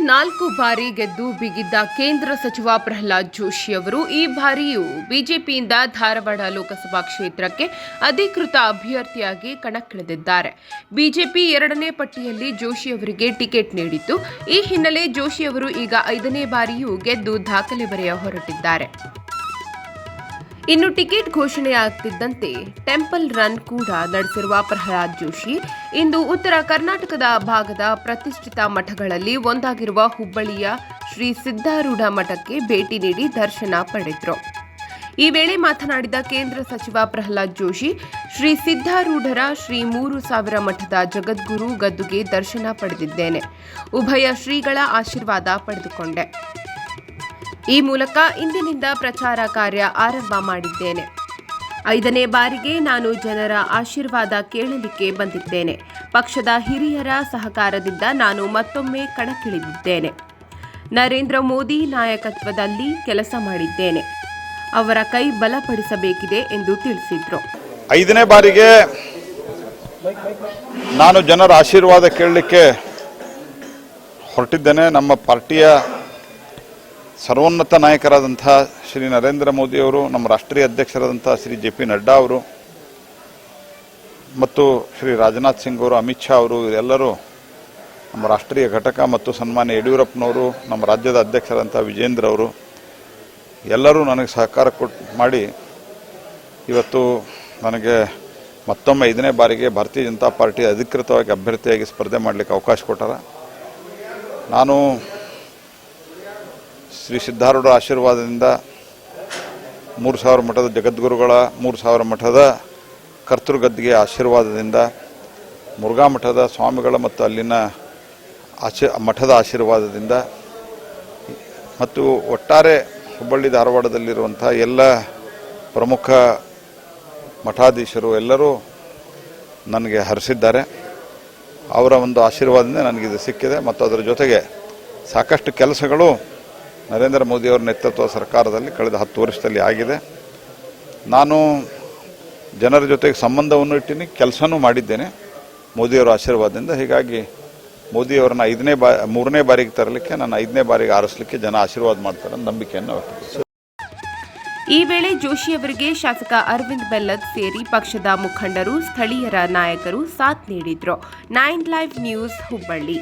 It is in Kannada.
ನಾಲ್ಕು ಬಾರಿ ಗೆದ್ದು ಬಿಗಿದ್ದ ಕೇಂದ್ರ ಸಚಿವ ಪ್ರಹ್ಲಾದ್ ಜೋಶಿ ಅವರು ಈ ಬಾರಿಯೂ ಬಿಜೆಪಿಯಿಂದ ಧಾರವಾಡ ಲೋಕಸಭಾ ಕ್ಷೇತ್ರಕ್ಕೆ ಅಧಿಕೃತ ಅಭ್ಯರ್ಥಿಯಾಗಿ ಕಣಕ್ಕಿಳಿದಿದ್ದಾರೆ. ಬಿಜೆಪಿ ಎರಡನೇ ಪಟ್ಟಿಯಲ್ಲಿ ಜೋಶಿ ಅವರಿಗೆ ಟಿಕೆಟ್ ನೀಡಿತ್ತು. ಈ ಹಿನ್ನೆಲೆ ಜೋಶಿ ಅವರು ಈಗ ಐದನೇ ಬಾರಿಯೂ ಗೆದ್ದು ದಾಖಲೆ ಬರೆಯ ಹೊರಟಿದ್ದಾರೆ. ಇನ್ನು ಟಿಕೆಟ್ ಘೋಷಣೆಯಾಗ್ತಿದ್ದಂತೆ ಟೆಂಪಲ್ ರನ್ ಕೂಡ ನಡೆಸಿರುವ ಪ್ರಹ್ಲಾದ್ ಜೋಶಿ. ಇಂದು ಉತ್ತರ ಕರ್ನಾಟಕದ ಭಾಗದ ಪ್ರತಿಷ್ಠಿತ ಮಠಗಳಲ್ಲಿ ಒಂದಾಗಿರುವ ಹುಬ್ಬಳ್ಳಿಯ ಶ್ರೀ ಸಿದ್ಧಾರೂಢ ಮಠಕ್ಕೆ ಭೇಟಿ ನೀಡಿ ದರ್ಶನ ಪಡೆದರು. ಈ ವೇಳೆ ಮಾತನಾಡಿದ ಕೇಂದ್ರ ಸಚಿವ ಪ್ರಹ್ಲಾದ್ ಜೋಶಿ, ಶ್ರೀ ಸಿದ್ಧಾರೂಢರ ಶ್ರೀ ಮೂರು ಸಾವಿರ ಮಠದ ಜಗದ್ಗುರು ಗದ್ದುಗೆ ದರ್ಶನ ಪಡೆದಿದ್ದೇನೆ. ಉಭಯ ಶ್ರೀಗಳ ಆಶೀರ್ವಾದ ಪಡೆದುಕೊಂಡೆ. ಈ ಮೂಲಕ ಇಂದಿನಿಂದ ಪ್ರಚಾರ ಕಾರ್ಯ ಆರಂಭ ಮಾಡಿದ್ದೇನೆ. ಐದನೇ ಬಾರಿಗೆ ನಾನು ಜನರ ಆಶೀರ್ವಾದ ಕೇಳಲಿಕ್ಕೆ ಬಂದಿದ್ದೇನೆ. ಪಕ್ಷದ ಹಿರಿಯರ ಸಹಕಾರದಿಂದ ನಾನು ಮತ್ತೊಮ್ಮೆ ಕಣಕ್ಕಿಳಿದಿದ್ದೇನೆ. ನರೇಂದ್ರ ಮೋದಿ ನಾಯಕತ್ವದಲ್ಲಿ ಕೆಲಸ ಮಾಡಿದ್ದೇನೆ. ಅವರ ಕೈ ಬಲಪಡಿಸಬೇಕಿದೆ ಎಂದು ತಿಳಿಸಿದರು. ಐದನೇ ಬಾರಿಗೆ ನಾನು ಜನರ ಆಶೀರ್ವಾದ ಕೇಳಲಿಕ್ಕೆ ಹೊರಟಿದ್ದೇನೆ. ನಮ್ಮ ಪಾರ್ಟಿಯ ಸರ್ವೋನ್ನತ ನಾಯಕರಾದಂಥ ಶ್ರೀ ನರೇಂದ್ರ ಮೋದಿಯವರು ನಮ್ಮ ರಾಷ್ಟ್ರೀಯ ಅಧ್ಯಕ್ಷರಾದಂಥ ಶ್ರೀ ಜೆ ಪಿ ನಡ್ಡಾ ಅವರು, ಮತ್ತು ಶ್ರೀ ರಾಜನಾಥ್ ಸಿಂಗ್ ಅವರು, ಅಮಿತ್ ಶಾ ಅವರು, ಇವರೆಲ್ಲರೂ ನಮ್ಮ ರಾಷ್ಟ್ರೀಯ ಘಟಕ ಮತ್ತು ಸನ್ಮಾನ್ಯ ಯಡಿಯೂರಪ್ಪನವರು, ನಮ್ಮ ರಾಜ್ಯದ ಅಧ್ಯಕ್ಷರಾದಂಥ ವಿಜೇಂದ್ರ ಅವರು, ಎಲ್ಲರೂ ನನಗೆ ಸಹಕಾರ ಕೊಟ್ಟು ಮಾಡಿ ಇವತ್ತು ನನಗೆ ಮತ್ತೊಮ್ಮೆ ಐದನೇ ಬಾರಿಗೆ ಭಾರತೀಯ ಜನತಾ ಪಾರ್ಟಿ ಅಧಿಕೃತವಾಗಿ ಅಭ್ಯರ್ಥಿಯಾಗಿ ಸ್ಪರ್ಧೆ ಮಾಡಲಿಕ್ಕೆ ಅವಕಾಶ ಕೊಟ್ಟಾರ. ನಾನು ಶ್ರೀ ಸಿದ್ಧಾರೂಢ ಆಶೀರ್ವಾದದಿಂದ ಮೂರು ಸಾವಿರ ಮಠದ ಜಗದ್ಗುರುಗಳ, ಮೂರು ಸಾವಿರ ಮಠದ ಕರ್ತೃಗದ್ದಿಗೆ ಆಶೀರ್ವಾದದಿಂದ ಮುರುಘಾ ಮಠದ ಸ್ವಾಮಿಗಳ ಮತ್ತು ಅಲ್ಲಿನ ಆಶೀ, ಮಠದ ಆಶೀರ್ವಾದದಿಂದ ಮತ್ತು ಒಟ್ಟಾರೆ ಹುಬ್ಬಳ್ಳಿ ಧಾರವಾಡದಲ್ಲಿರುವಂಥ ಎಲ್ಲ ಪ್ರಮುಖ ಮಠಾಧೀಶರು ಎಲ್ಲರೂ ನನಗೆ ಹರಿಸಿದ್ದಾರೆ. ಅವರ ಒಂದು ಆಶೀರ್ವಾದದಿಂದ ನನಗಿದು ಸಿಕ್ಕಿದೆ ಮತ್ತು ಅದರ ಜೊತೆಗೆ ಸಾಕಷ್ಟು ಕೆಲಸಗಳು ನರೇಂದ್ರ ಮೋದಿಯವರ ನೇತೃತ್ವ ಸರ್ಕಾರದಲ್ಲಿ ಕಳೆದ ಹತ್ತು ವರ್ಷದಲ್ಲಿ ಆಗಿದೆ. ನಾನು ಜನರ ಜೊತೆಗೆ ಸಂಬಂಧವನ್ನು ಇಟ್ಟಿನಿ, ಕೆಲಸನೂ ಮಾಡಿದ್ದೇನೆ ಮೋದಿಯವರ ಆಶೀರ್ವಾದದಿಂದ. ಹೀಗಾಗಿ ಮೋದಿಯವರನ್ನ ಐದನೇ ಬಾ, ಮೂರನೇ ಬಾರಿಗೆ ತರಲಿಕ್ಕೆ ನಾನು ಐದನೇ ಬಾರಿಗೆ ಆರಿಸಲಿಕ್ಕೆ ಜನ ಆಶೀರ್ವಾದ ಮಾಡ್ತಾರೆ ನಂಬಿಕೆಯನ್ನು ವ್ಯಕ್ತಪಡಿಸಿ ಈ ವೇಳೆ ಜೋಶಿ ಅವರಿಗೆ ಶಾಸಕ ಅರವಿಂದ್ ಬೆಲ್ಲದ್ ಸೇರಿ ಪಕ್ಷದ ಮುಖಂಡರು, ಸ್ಥಳೀಯರ ನಾಯಕರು ಸಾಥ್ ನೀಡಿದ್ರು. Nine live news Hubballi.